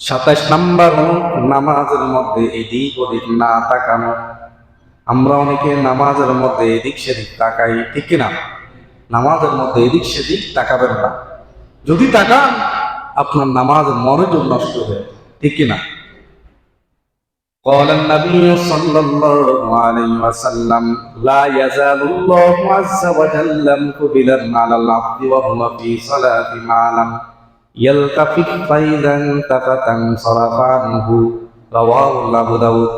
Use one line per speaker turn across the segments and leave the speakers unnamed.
সাতাইশ নাম্বার নামাজের মধ্যে এদিক ওদিক না তাকানো আমরা অনেকে নামাজের মধ্যে এদিক সেদিক তাকাই ঠিক কিনা নামাজের মধ্যে এদিক সেদিক তাকাবেন না যদি তাকান আপনার নামাজের মনোযোগ নষ্ট হয়ে যায়। ঠিক কিনা قال النبي صلى الله عليه وسلم لا يزال الله عز وجل مقبلا على العبد وهو في صلاة ما لم يلتفت فإذا التفت انصرف عنه رواه أبو داود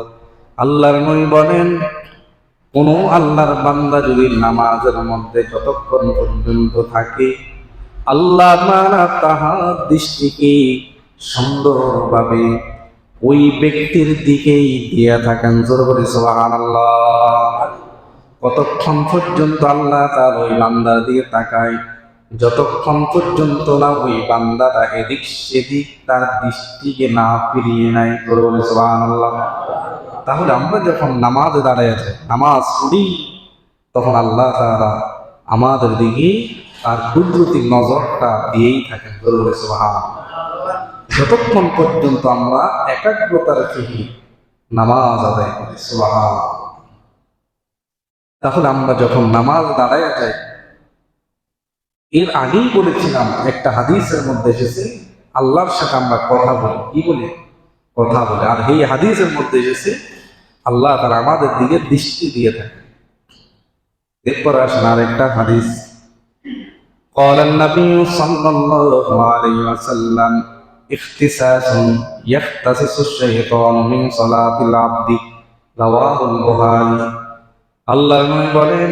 আল্লাহর নবী বলেন কোন আল্লাহর বান্দা যদি নামাজের মধ্যে যতক্ষণ পর্যন্ত থাকে আল্লাহ তাআলা তাহার দৃষ্টিকে সুন্দরভাবে ওই ব্যক্তির দিকেই দিয়া থাকেন জোর করে সুবহানাল্লাহ কতক্ষণ পর্যন্ত আল্লাহ তার ওই বান্দার দিকে তাকায় যতক্ষণ পর্যন্ত না ওই বান্দাটা এদিক সেদিক তার দৃষ্টিকে না ফিরিয়ে নেয় জোর বলে, সুবহানাল্লাহ। তাহলে আমরা যখন নামাজে দাঁড়ায় আছে, নামাজ পড়ি, তখন আল্লাহ তাআলা আমাদের দিকে তার কুদরতি নজরটা দিয়েই থাকেন জোর বলে, সুবহানাল্লাহ। যতক্ষণ পর্যন্ত আমরা একাগ্রতার সহিত নামাজ আদায় করি সুবহান তাহলে আমরা যখন নামাজ দাঁড়ায় যাই এর আগেই বলেছিলাম একটা হাদিসের মধ্যে এসেছে আল্লাহর সাথে আমরা কথা বলি কি বলি কথা বলি আর এই হাদিসের মধ্যে এসেছে আল্লাহ তারা আমাদের দিকে দৃষ্টি দিয়ে থাকে এরপর আসেন আর একটা হাদিস قال النبي صلى الله عليه وسلم اختصاص يختصص الشيطان من صلاة العبد رواه البخاري আল্লাহ নবী বলেন